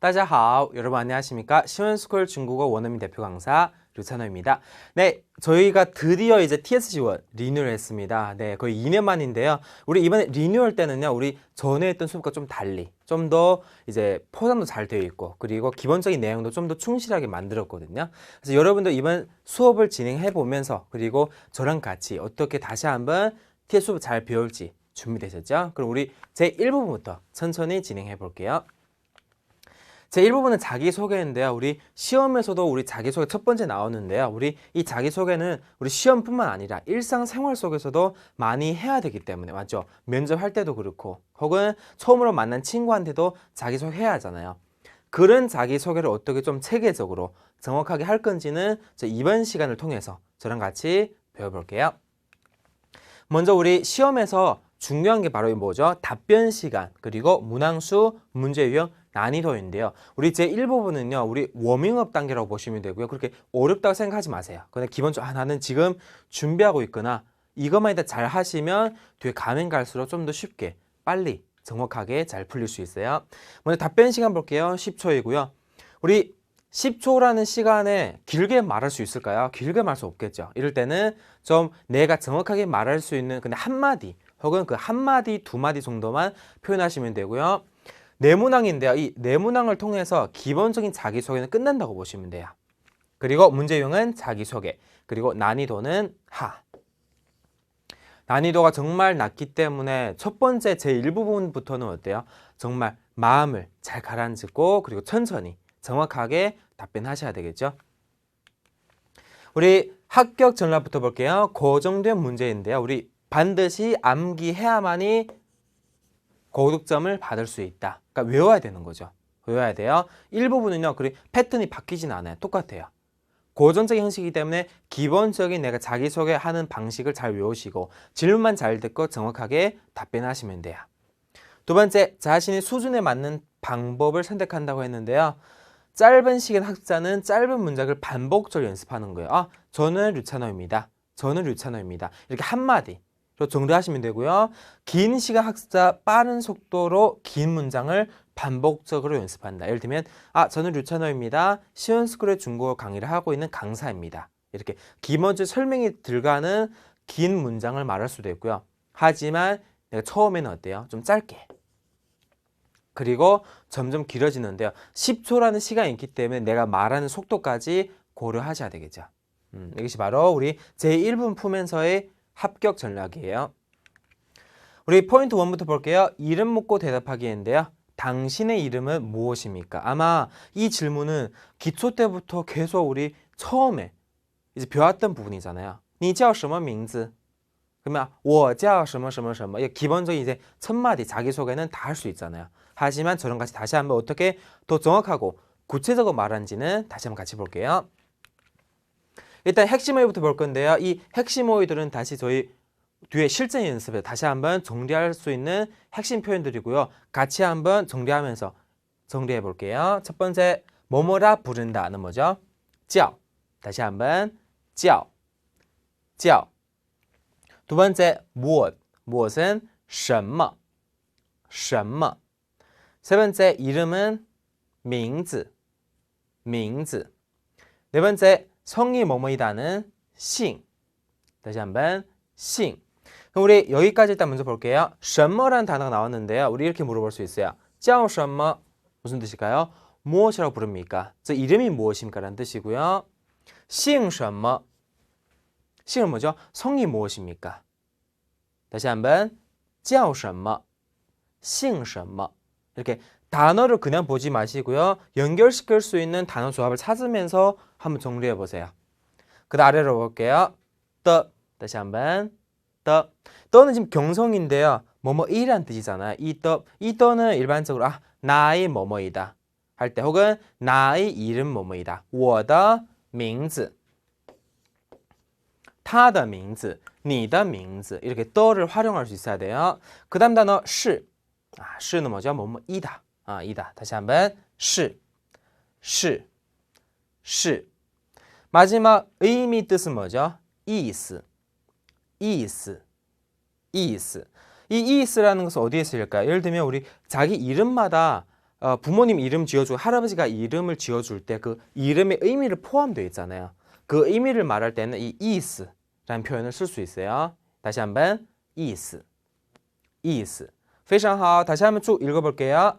大家好. 여러분 안녕하십니까? 시원스쿨 중국어 원어민 대표 강사 류찬호입니다. 네, 저희가 드디어 이제 TSG1 리뉴얼 했습니다. 네, 거의 2년 만인데요. 우리 이번에 리뉴얼 때는요, 우리 전에 했던 수업과 좀 달리, 좀 더 이제 포장도 잘 되어 있고, 그리고 기본적인 내용도 좀 더 충실하게 만들었거든요. 그래서 여러분도 이번 수업을 진행해 보면서, 그리고 저랑 같이 어떻게 다시 한번 TS 수업 잘 배울지 준비되셨죠? 그럼 우리 제 1부분부터 천천히 진행해 볼게요. 제 1부분은 자기소개인데요. 우리 시험에서도 우리 자기소개 첫 번째 나오는데요. 우리 이 자기소개는 우리 시험뿐만 아니라 일상생활 속에서도 많이 해야 되기 때문에 맞죠? 면접할 때도 그렇고 혹은 처음으로 만난 친구한테도 자기소개 해야 하잖아요. 그런 자기소개를 어떻게 좀 체계적으로 정확하게 할 건지는 저 이번 시간을 통해서 저랑 같이 배워볼게요. 먼저 우리 시험에서 중요한 게 바로 뭐죠? 답변 시간, 그리고 문항수, 문제 유형, 난이도인데요. 우리 제 1부분은요, 우리 워밍업 단계라고 보시면 되고요. 그렇게 어렵다고 생각하지 마세요. 그냥 기본적으로, 아, 나는 지금 준비하고 있거나 이것만 일단 잘 하시면 뒤에 가면 갈수록 좀 더 쉽게, 빨리, 정확하게 잘 풀릴 수 있어요. 먼저 답변 시간 볼게요. 10초이고요. 우리 10초라는 시간에 길게 말할 수 있을까요? 길게 말할 수 없겠죠. 이럴 때는 좀 내가 정확하게 말할 수 있는 근데 한마디 혹은 그 한마디, 두마디 정도만 표현하시면 되고요. 내문항인데요. 이 내문항을 통해서 기본적인 자기소개는 끝난다고 보시면 돼요. 그리고 문제용은 자기소개, 그리고 난이도는 하. 난이도가 정말 낮기 때문에 첫 번째 제 일부분부터는 어때요? 정말 마음을 잘 가라앉히고 그리고 천천히 정확하게 답변하셔야 되겠죠. 우리 합격 전략부터 볼게요. 고정된 문제인데요. 우리 반드시 암기해야만이 고득점을 받을 수 있다. 그러니까 외워야 되는 거죠. 외워야 돼요. 일부분은요. 그리 패턴이 바뀌진 않아요. 똑같아요. 고전적인 형식이기 때문에 기본적인 내가 자기소개하는 방식을 잘 외우시고 질문만 잘 듣고 정확하게 답변하시면 돼요. 두 번째, 자신의 수준에 맞는 방법을 선택한다고 했는데요. 짧은 시간 학자는 짧은 문장을 반복적으로 연습하는 거예요. 아, 저는 류찬호입니다. 저는 류찬호입니다. 이렇게 한마디. 정리하시면 되고요. 긴 시간 학습자 빠른 속도로 긴 문장을 반복적으로 연습한다. 예를 들면 아 저는 류찬호입니다. 시원스쿨의 중국어 강의를 하고 있는 강사입니다. 이렇게 기본적 설명이 들어가는 긴 문장을 말할 수도 있고요. 하지만 내가 처음에는 어때요? 좀 짧게. 그리고 점점 길어지는데요. 10초라는 시간이 있기 때문에 내가 말하는 속도까지 고려하셔야 되겠죠. 음, 이것이 바로 우리 제1분 풀면서의 합격 전략이에요. 우리 포인트 1부터 볼게요. 이름 묻고 대답하기인데요. 당신의 이름은 무엇입니까? 아마 이 질문은 기초 때부터 계속 우리 처음에 이제 배웠던 부분이잖아요. 你叫什么名字? 그러면 我叫什么什么什么. 기본적인 이제 첫 마디 자기소개는 다 할 수 있잖아요. 하지만 저랑 같이 다시 한번 어떻게 더 정확하고 구체적으로 말하는지는 다시 한번 같이 볼게요. 일단 핵심 어휘부터 볼 건데요. 이 핵심 어휘들은 다시 저희 뒤에 실전 연습에 다시 한번 정리할 수 있는 핵심 표현들이고요. 같이 한번 정리하면서 정리해 볼게요. 첫 번째, 뭐뭐라 부른다는 뭐죠? 叫. 다시 한번 叫.叫. 두 번째, 무엇. 무엇은 什么.什么. 세 번째, 이름은 名字.名字. 네 번째, 성이 뭐뭐이다는 姓. 다시 한번 姓. 그럼 우리 여기까지 일단 먼저 볼게요. 什么라는 단어가 나왔는데요. 우리 이렇게 물어볼 수 있어요. 叫什么 무슨 뜻일까요? 무엇이라고 부릅니까? 저 이름이 무엇입니까? 라는 뜻이고요. 姓什么 姓은 뭐죠? 성이 무엇입니까? 다시 한번 叫什么 姓什么 이렇게 단어를 그냥 보지 마시고요. 연결시킬 수 있는 단어 조합을 찾으면서 한번 정리해 보세요. 그 다음 아래로 볼게요. 떠 다시 한번 떠 떠는 지금 경성인데요. 뭐뭐이란 뜻이잖아요. 이 떠, 이 떠는 일반적으로 아, 나의 뭐뭐이다 할 때 혹은 나의 이름 뭐뭐이다. 我的名字 他的名字你的名字 이렇게 떠를 활용할 수 있어야 돼요. 그 다음 단어 是 아, 是는 뭐죠? 뭐뭐이다. 아, 이다. 다시 한번 是 是 是 마지막 의미 뜻은 뭐죠? 이스 이스 이스 이 이스라는 것은 어디에 쓰일까요? 예를 들면 우리 자기 이름마다 어, 부모님 이름 지어주고 할아버지가 이름을 지어줄 때 그 이름의 의미를 포함되어 있잖아요. 그 의미를 말할 때는 이 이스라는 표현을 쓸 수 있어요. 다시 한번 이스, 이스. 非常好. 다시 한번 쭉 읽어볼게요.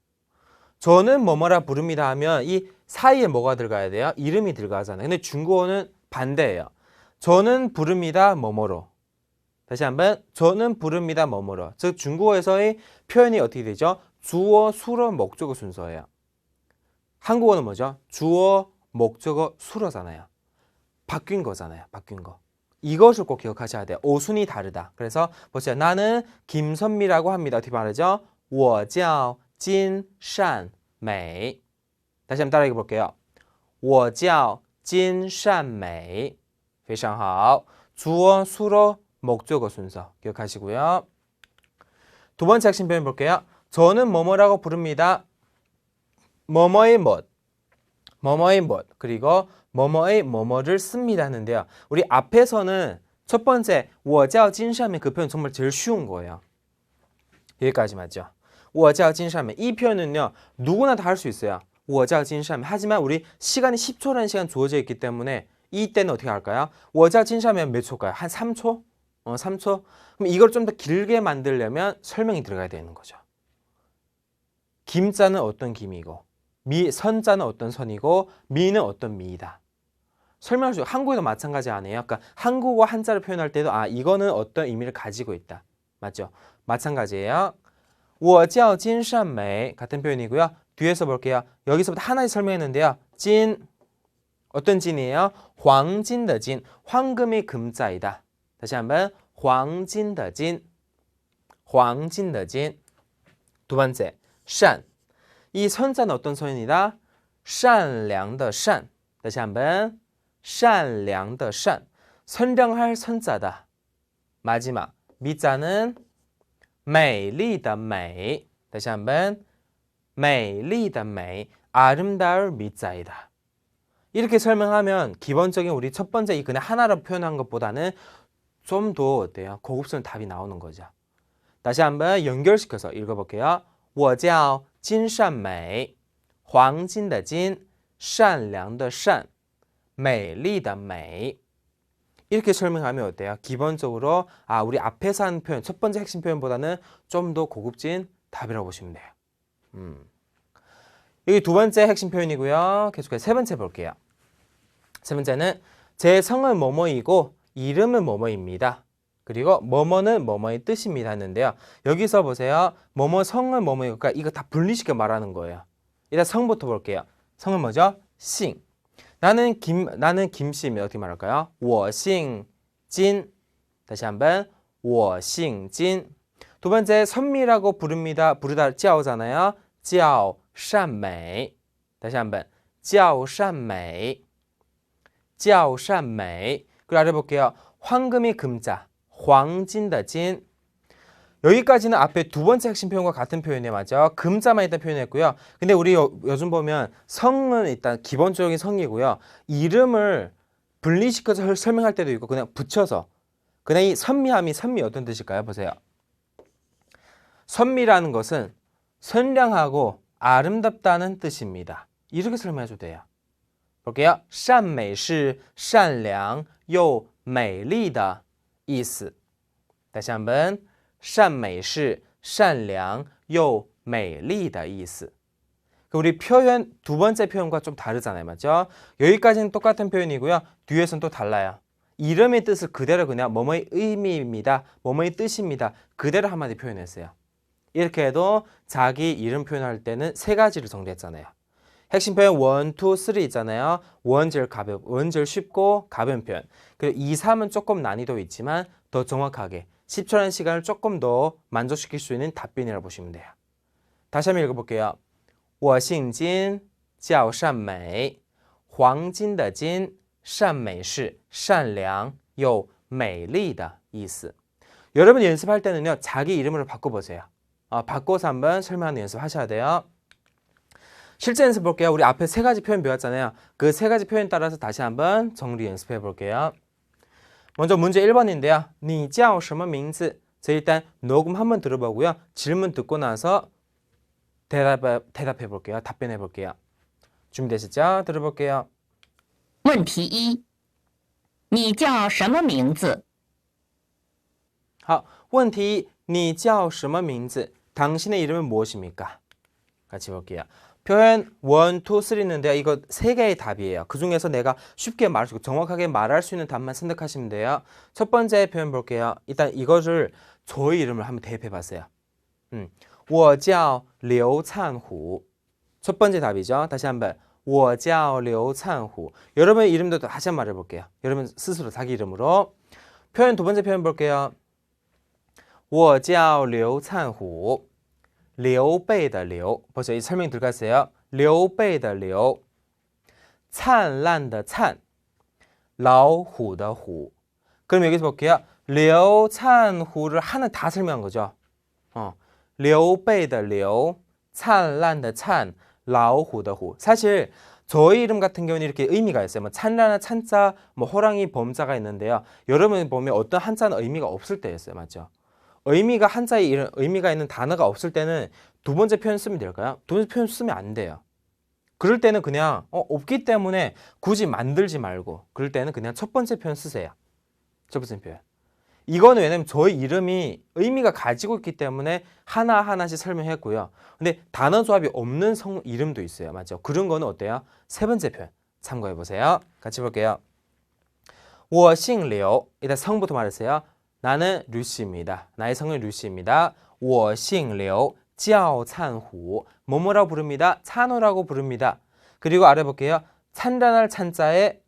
저는 뭐뭐라 부릅니다 하면 이 사이에 뭐가 들어가야 돼요? 이름이 들어가잖아요. 근데 중국어는 반대예요. 저는 부릅니다 뭐뭐로. 다시 한번 저는 부릅니다 뭐뭐로. 즉 중국어에서의 표현이 어떻게 되죠? 주어, 수로, 목적어 순서예요. 한국어는 뭐죠? 주어, 목적어, 수로잖아요. 바뀐 거잖아요. 바뀐 거. 이것을 꼭 기억하셔야 돼요. 오순이 다르다. 그래서 보세요. 나는 김선미라고 합니다. 어떻게 말하죠? 我叫金善美. 다시 한번 따라해 볼게요. 我叫金善美.非常好. 주어, 수로, 목적어 순서 기억하시고요. 두 번째 핵심 표현 볼게요. 저는 뭐뭐라고 부릅니다. 뭐뭐의 뭐, 뭐뭐의 뭐, 그리고 뭐뭐의 뭐뭐를 씁니다 하는데요. 우리 앞에서는 첫 번째 我叫金善美그 표현 정말 제일 쉬운 거예요. 여기까지 맞죠? 워자진샤면 이 표현은요 누구나 다 할 수 있어요. 워자진샤면 하지만 우리 시간이 10초라는 시간 주어져 있기 때문에 이때는 어떻게 할까요? 워자진샤면 몇 초일까요? 한 3초? 어, 3초? 그럼 이걸 좀 더 길게 만들려면 설명이 들어가야 되는 거죠. 김자는 어떤 김이고 미 선자는 어떤 선이고 미는 어떤 미이다. 설명할 수 한국에도 마찬가지 아니에요. 그러니까 한국어 한자를 표현할 때도 아 이거는 어떤 의미를 가지고 있다. 맞죠? 마찬가지예요. 我叫金善美 같은 표현이고요. 뒤에서 볼게요. 여기서부터 하나씩 설명했는데요. 진 어떤 진이에요? 黄金的 진, 황금의 금자이다. 다시 한번 黄金的 진, 黄金的 진. 두 번째, 善. 이 선자는 어떤 선이다? 善良的 善. 다시 한번 善良的 善. 선량할 선자다. 마지막, 미자는 美丽的美. 다시 한번 美丽的美. 아름다울 미자이다. 이렇게 설명하면 기본적인 우리 첫 번째 이 그냥 하나로 표현한 것보다는 좀 더 어때요? 고급스러운 답이 나오는 거죠. 다시 한번 연결시켜서 읽어볼게요. 我叫金善美,黄金的金,善良的善,美丽的美. 이렇게 설명하면 어때요? 기본적으로 아 우리 앞에서 한 표현 첫 번째 핵심 표현보다는 좀 더 고급진 답이라고 보시면 돼요. 음. 여기 두 번째 핵심 표현이고요. 계속해서 세 번째 볼게요. 세 번째는 제 성은 뭐뭐이고 이름은 뭐뭐입니다. 그리고 뭐뭐는 뭐뭐의 뜻입니다 했는데요. 여기서 보세요. 뭐뭐 성은 뭐뭐이고 그러니까 이거 다 분리시켜 말하는 거예요. 일단 성부터 볼게요. 성은 뭐죠? 싱. 나는 김 나는 김씨입니다. 어떻게 말할까요? 我姓진. 다시 한번 我姓진. 두 번째 선미라고 부릅니다. 부르다 叫잖아요. 叫善美. 다시 한번 叫善美.叫善美. 그리고 아래 볼게요. 황금이 금자. 黄金的 진. 여기까지는 앞에 두 번째 핵심 표현과 같은 표현이에요. 맞죠? 금자만 일단 표현했고요. 근데 우리 요, 요즘 보면 성은 일단 기본적인 성이고요. 이름을 분리시켜서 설명할 때도 있고 그냥 붙여서 그냥 이 선미함이 선미 어떤 뜻일까요? 보세요. 선미라는 것은 선량하고 아름답다는 뜻입니다. 이렇게 설명해도 돼요. 볼게요. 善美是善良又美丽的意思. 다시 한번 善美是善良又美丽的意思. 그 우리 표현 두 번째 표현과 좀 다르잖아요. 맞죠? 여기까지는 똑같은 표현이고요. 뒤에서는 또 달라요. 이름의 뜻을 그대로 그냥 뭐뭐의 의미입니다. 뭐뭐의 뜻입니다. 그대로 한마디 표현했어요. 이렇게 해도 자기 이름 표현할 때는 세 가지를 정리했잖아요. 핵심 표현 1, 2, 3 있잖아요. 1 제일 가볍, 1 제일 쉽고 가벼운 표현. 그리고 2, 3은 조금 난이도 있지만 더 정확하게 10초라는 시간을 조금 더 만족시킬 수 있는 답변이라고 보시면 돼요. 다시 한번 읽어볼게요. 我姓金, 叫善美，黄金的金，善美是善良又美丽的意思。 여러분 연습할 때는요 자기 이름으로 바꿔보세요. 아, 바꿔서 한번 설명하는 연습하셔야 돼요. 실제 연습 볼게요. 우리 앞에 세 가지 표현 배웠잖아요. 그 세 가지 표현 따라서 다시 한번 정리 연습해 볼게요. 먼저 문제 1번인데요. 你叫什么名字? 자, 일단 녹음 한번 들어보고요. 질문 듣고 나서 대답, 대답해 볼게요. 답변해 볼게요. 준비되시죠? 들어볼게요. 问题一：你叫什么名字？好，问题你叫什么名字? 당신의 이름은 무엇입니까? 같이 볼게요. 표현 1, 2, 3 있는데요. 이거 세 개의 답이에요. 그 중에서 내가 쉽게 말할 수 있고 정확하게 말할 수 있는 답만 선택하시면 돼요. 첫 번째 표현 볼게요. 일단 이것을 저의 이름을 한번 대입해 봤어요. 음. 我叫刘灿虎. 첫 번째 답이죠. 다시 한번 我叫刘灿虎. 여러분의 이름도 다시 한번 말해 볼게요. 여러분 스스로 자기 이름으로 표현 두 번째 표현 볼게요. 我叫刘灿虎， 려배의 려 벌써 이 설명 들어갔어요. 려배의 려 찬란의 찬 라오후의 그럼 여기서 볼게요. 려찬후를 하나 다 설명한 거죠. 어, 려배의 려 찬란의 찬 라오후의 사실 저희 이름 같은 경우는 이렇게 의미가 있어요. 뭐 찬란한 찬자, 뭐 호랑이 범자가 있는데요. 여러분 보면 어떤 한자는 의미가 없을 때였어요. 맞죠? 의미가 한자에 이런 의미가 있는 단어가 없을 때는 두 번째 표현 쓰면 될까요? 두 번째 표현 쓰면 안 돼요. 그럴 때는 그냥 어, 없기 때문에 굳이 만들지 말고 그럴 때는 그냥 첫 번째 표현 쓰세요. 첫 번째 표현. 이거는 왜냐면 저희 이름이 의미가 가지고 있기 때문에 하나하나씩 설명했고요. 근데 단어 조합이 없는 성 이름도 있어요. 맞죠? 그런 거는 어때요? 세 번째 표현 참고해 보세요. 같이 볼게요. 我姓刘. 일단 성부터 말했어요. 나는 류씨입니다. 나의 성은 류씨입니다. 我姓刘,叫灿虎. 뭐뭐라고 부릅니다. 찬호라고 부릅니다. 그리고 아래 볼게요. 찬란할 찬자에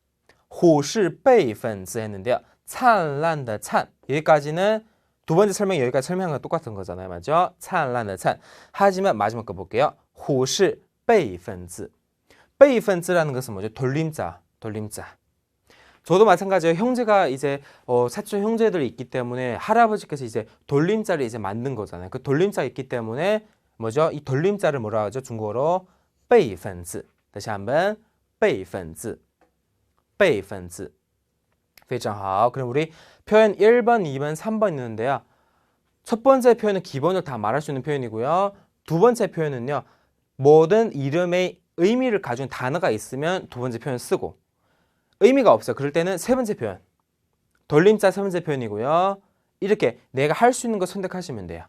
虎是 辈分즈 했는데요. 灿烂的灿 여기까지는 두 번째 설명 여기까지 설명한 거 똑같은 거잖아요. 맞죠? 灿烂的灿 하지만 마지막 거 볼게요. 虎是 辈分즈 辈分즈라는 것은 뭐죠? 돌림자, 돌림자. 저도 마찬가지예요. 형제가 이제 어, 사촌 형제들이 있기 때문에 할아버지께서 이제 돌림자를 이제 만든 거잖아요. 그 돌림자 있기 때문에 뭐죠? 이 돌림자를 뭐라 하죠? 중국어로 辈分字. 다시 한번 辈分字.辈分字.非常好. 그럼 우리 표현 1번, 2번, 3번 있는데요. 첫 번째 표현은 기본을 다 말할 수 있는 표현이고요. 두 번째 표현은요. 모든 이름의 의미를 가진 단어가 있으면 두 번째 표현 쓰고 의미가 없어요. 그럴 때는 세 번째 표현. 돌림자 세 번째 표현이고요. 이렇게 내가 할 수 있는 거 선택하시면 돼요.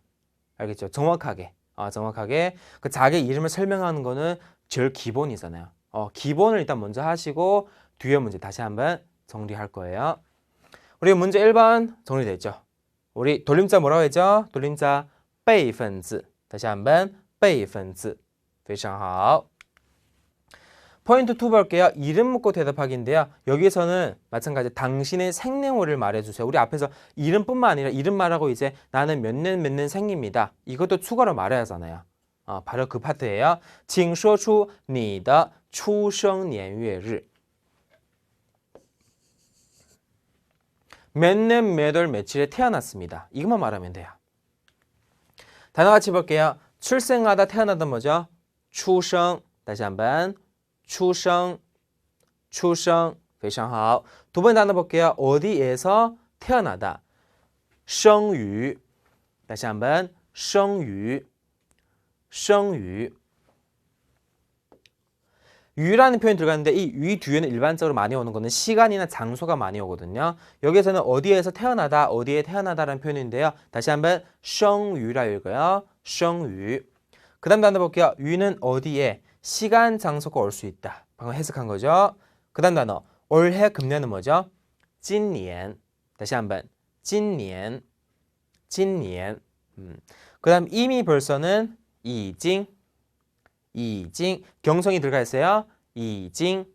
알겠죠? 정확하게. 아, 정확하게. 그 자기 이름을 설명하는 거는 제일 기본이잖아요. 어, 기본을 일단 먼저 하시고 뒤에 문제 다시 한번 정리할 거예요. 우리 문제 1번 정리됐죠? 우리 돌림자 뭐라고 했죠? 돌림자 辈分字. 다시 한번 辈分字.非常好. 포인트 2 볼게요. 이름 묻고 대답하기인데요. 여기서는 마찬가지 당신의 생년월일 말해주세요. 우리 앞에서 이름뿐만 아니라 이름 말하고 이제 나는 몇 년 몇 년 생입니다. 이것도 추가로 말해야 하잖아요. 어, 바로 그 파트예요. 请说出你的出生年月日. 몇 년 몇 월 며칠에 태어났습니다. 이것만 말하면 돼요. 단어 같이 볼게요. 출생하다 태어나다 뭐죠? 出生 다시 한번 出生,出生,非常好. 두 번째 단어 볼게요. 어디에서 태어나다. 生于 다시 한번 生于,生于. 유라는 표현이 들어갔는데 이 유 뒤에는 일반적으로 많이 오는 거는 시간이나 장소가 많이 오거든요. 여기서는 어디에서 태어나다, 어디에 태어나다라는 표현인데요. 다시 한번 生유라 읽어요. 生유. 그 다음 단어 볼게요. 유는 어디에 시간, 장소가 올 수 있다. 방금 해석한 거죠. 그 다음 단어 올해 금년은 뭐죠? 今年 다시 한번 今年 今年 음. 그 다음 이미 벌써는 已经 已经 경성이 들어가 있어요. 已经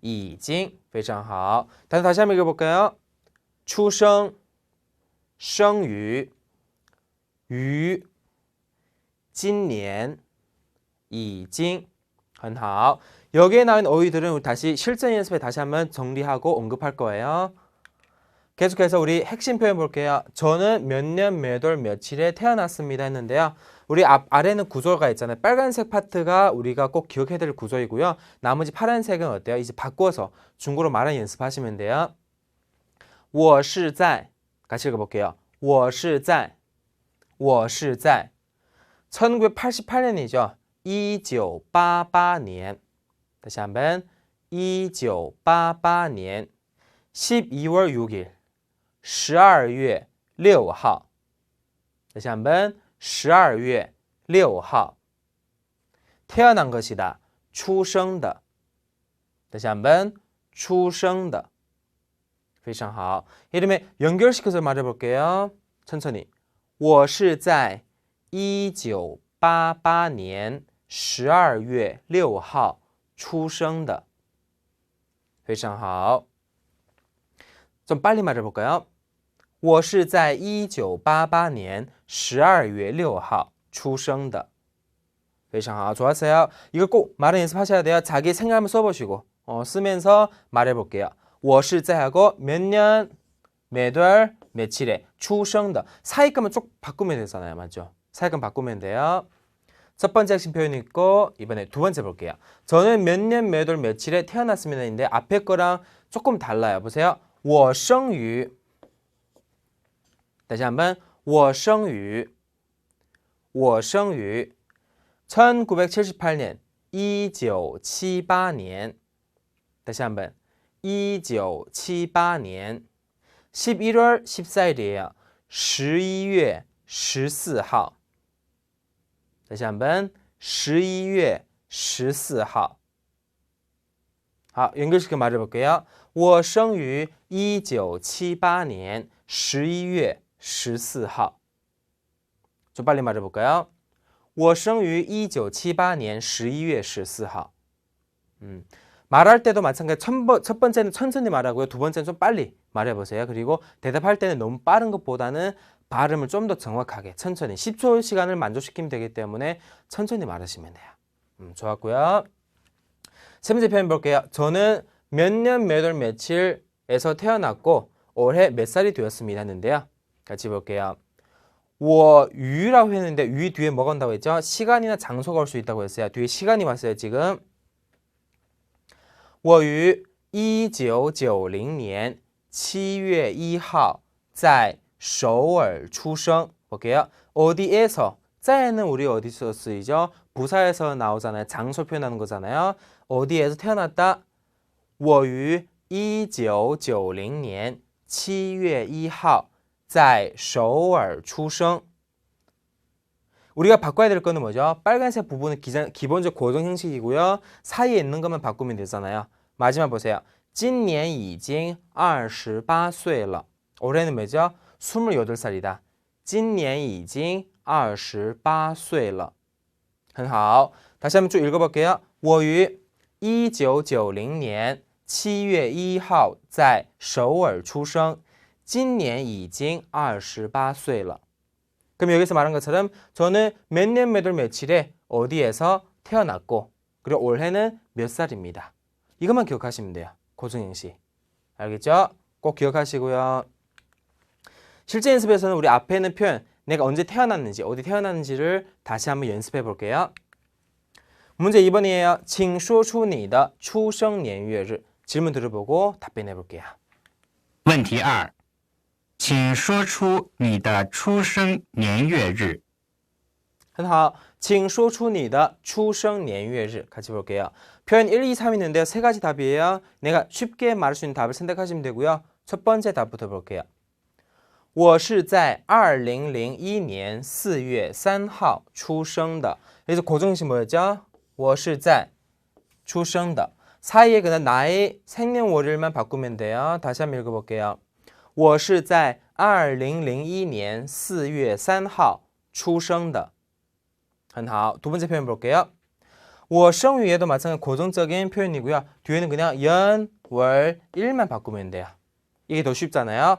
已经非常好. 다시 다시 한번 읽어볼까요? 出生生于于今年 已经 很好. 여기에 나온 어휘들은 우리 다시 실전 연습에 다시 한번 정리하고 언급할 거예요. 계속해서 우리 핵심 표현 볼게요. 저는 몇 년 몇 월 며칠에 태어났습니다 했는데요. 우리 앞 아래는 구조가 있잖아요. 빨간색 파트가 우리가 꼭 기억해야 될 구조이고요. 나머지 파란색은 어때요? 이제 바꿔서 중국어로 말하는 연습하시면 돼요. 我是在 같이 읽어볼게요. 我是在我是在 1988년이죠. 1988년 다시 한번 1988년 12월 6일 12月6号 다시 한번 12月6号 태어난 것이다. 出生的 다시 한번 出生的非常好. 이름에 연결시켜서 말해볼게요. 천천히. 我是在1988年 12月6号出生的.非常好. 좀 빨리 말해볼까요? 我是在1988年12月6号出生的. 非常好. 좋았어요. 이거 꼭 말은 연습하셔야 돼요. 자기 생각 한번 써보시고 어, 쓰면서 말해볼게요. 我是在 하고 몇 년, 몇 월, 며칠에 出生的 사이감은 쭉 바꾸면 되잖아요. 맞죠? 사이감 바꾸면 돼요. 첫 번째 핵심 표현 있고 이번에 두 번째 볼게요. 저는 몇 년, 몇 월, 며칠에 태어났습니다인데 앞에 거랑 조금 달라요. 보세요. 我生于 다시 한번 我生于我生于 1978년 1978년 다시 한번 1978년 11월 14일이에요. 11月 14号 다시 한번 11月 14号 好, 연결시켜 말해볼게요. 我生于1978年11月14号. 좀 빨리 말해볼까요? 我生于1978年11月14号. 음, 말할 때도 마찬가지. 첫, 번- 첫 번째는 천천히 말하고요. 두 번째는 좀 빨리 말해보세요. 그리고 대답할 때는 너무 빠른 것보다는 발음을 좀 더 정확하게 천천히 10초 시간을 만족시키면 되기 때문에 천천히 말하시면 돼요. 음, 좋았고요. 세 번째 표현 볼게요. 저는 몇 년 몇 월 며칠에서 태어났고 올해 몇 살이 되었습니다 했는데요. 같이 볼게요. 我유라고 했는데 유 뒤에 뭐가 온다고 했죠? 시간이나 장소가 올 수 있다고 했어요. 뒤에 시간이 왔어요, 지금. 我于一九九零年七月一号在 首尔出生. 볼게요. 어디에서? 자에는 우리 어디서 쓰이죠? 부사에서 나오잖아요. 장소 표현하는 거잖아요. 어디에서 태어났다? 我于一九九零年七月一号在首尔出生. 우리가 바꿔야 될 거는 뭐죠? 빨간색 부분은 기자, 기본적 고정 형식이고요. 사이에 있는 것만 바꾸면 되잖아요. 마지막 보세요. 今年已经28岁了. 올해는 뭐죠? 28살이다. 今年已经28岁了.很好. 다시 한번 쭉 읽어볼게요. 我于1990年7月1号在首尔出生.今年已经28岁了. 그럼 여기서 말한 것처럼 저는 몇 년 몇 월 며칠에 어디에서 태어났고 그리고 올해는 몇 살입니다. 이것만 기억하시면 돼요. 고정형식. 알겠죠? 꼭 기억하시고요. 실제 연습에서는 우리 앞에 있는 표현 내가 언제 태어났는지 어디 태어났는지를 다시 한번 연습해 볼게요. 문제 2번이에요. 请说出你的出生年月日. 질문 들어보고 답변해 볼게요. 问题二，请说出你的出生年月日。很好，请说出你的出生年月日. 같이 볼게요. 표현 1, 2, 3 있는데요. 세 가지 답이에요. 내가 쉽게 말할 수 있는 답을 선택하시면 되고요. 첫 번째 답부터 볼게요. 我是在2001年4月3号出生的. 그래서 고정식 뭐였죠? 我是在出生的. 사이에 그냥 나의 생년월일만 바꾸면 돼요. 다시 한번 읽어볼게요. 我是在2001年4月3号出生的.很好. 두 번째 표현 볼게요. 我生于에도 마찬가지 고정적인 표현이고요. 뒤에는 그냥 연, 월, 일만 바꾸면 돼요. 이게 더 쉽잖아요.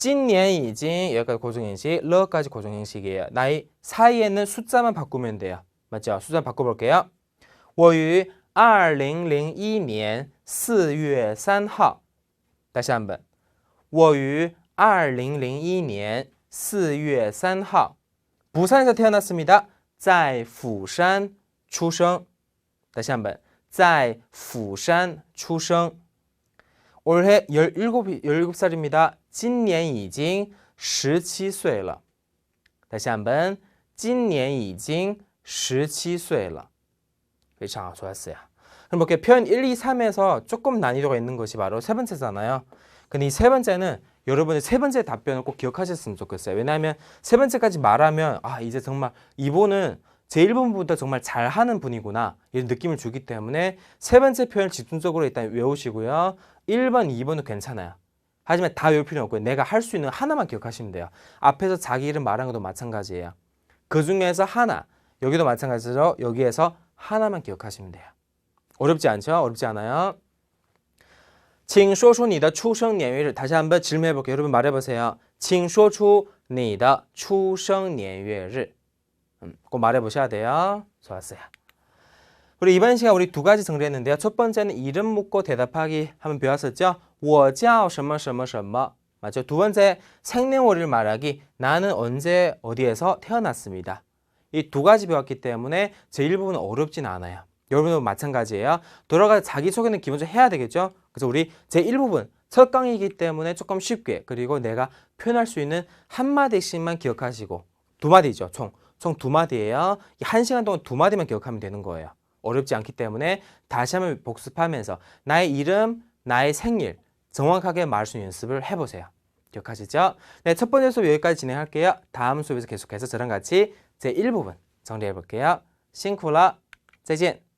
今年已经 여기까지 고정 형식, 了까지 고정 형식이에요. 나이 사이에는 숫자만 바꾸면 돼요. 맞죠? 숫자 바꿔볼게요. 我于二零零一年四月三号. 다시 한번. 我于二零零一年四月三号. 부산에서 태어났습니다. 在釜山出生. 다시 한번. 在釜山出生. 올해 17, 17살입니다. 今年已经17岁了. 다시 한번. 今年已经17岁了. 非常好, 좋았어요. 그럼 이렇게 표현 1, 2, 3에서 조금 난이도가 있는 것이 바로 세 번째잖아요. 근데 이 세 번째는 여러분의 세 번째 답변을 꼭 기억하셨으면 좋겠어요. 왜냐하면 세 번째까지 말하면 아 이제 정말 이분은 제 1번보다 정말 잘하는 분이구나 이런 느낌을 주기 때문에 세 번째 표현 집중적으로 일단 외우시고요. 1번, 2번은 괜찮아요. 하지만 다 외울 필요는 없고요. 내가 할 수 있는 하나만 기억하시면 돼요. 앞에서 자기 이름 말한 것도 마찬가지예요. 그 중에서 하나, 여기도 마찬가지로 여기에서 하나만 기억하시면 돼요. 어렵지 않죠? 어렵지 않아요? 请说出你的出生年月日. 다시 한번 질문해 볼게요. 여러분 말해 보세요. 请说出你的出生年月日. 음, 꼭 말해 보셔야 돼요. 좋았어요. 우리 이번 시간 우리 두 가지 정리했는데요. 첫 번째는 이름 묻고 대답하기 한번 배웠었죠. 我叫什么什么什么. 맞죠? 두 번째 생년월일 말하기. 나는 언제 어디에서 태어났습니다. 이 두 가지 배웠기 때문에 제 1부분은 어렵진 않아요. 여러분도 마찬가지예요. 돌아가서 자기소개는 기본적으로 해야 되겠죠? 그래서 우리 제 1부분 첫 강의이기 때문에 조금 쉽게 그리고 내가 표현할 수 있는 한마디씩만 기억하시고 두 마디죠. 총. 총 두 마디예요. 이 한 시간 동안 두 마디만 기억하면 되는 거예요. 어렵지 않기 때문에 다시 한번 복습하면서 나의 이름, 나의 생일 정확하게 말수 연습을 해보세요. 기억하시죠? 네, 첫 번째 수업 여기까지 진행할게요. 다음 수업에서 계속해서 저랑 같이 제1부분 정리해볼게요. 싱크라, 재진!